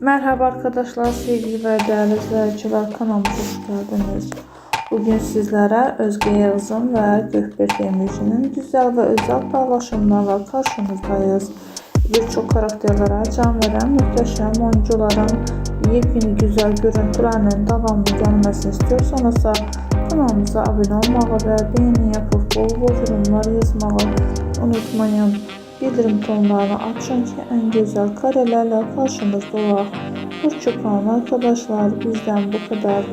Merhaba arkadaşlar, sevgili ve değerli izleyiciler kanalımıza hoş geldiniz. Bugün sizlere Özge Yağız'ın ve Gökberk Demirci'nin güzel ve özel paylaşımlarla karşınızdayız. Birçok karakterlere can veren muhteşem oyuncuların yepyeni güzel görüntülerinin devamlı gelmesini istiyorsanız da kanalımıza abone olmayı ve beğeni yapıp bol bol yorumlar yazmayı unutmayın. Bildirim tonlarını açın ki en güzel karelerle karşınızda olalım. Hoşçakalın arkadaşlar. Bizden bu kadar.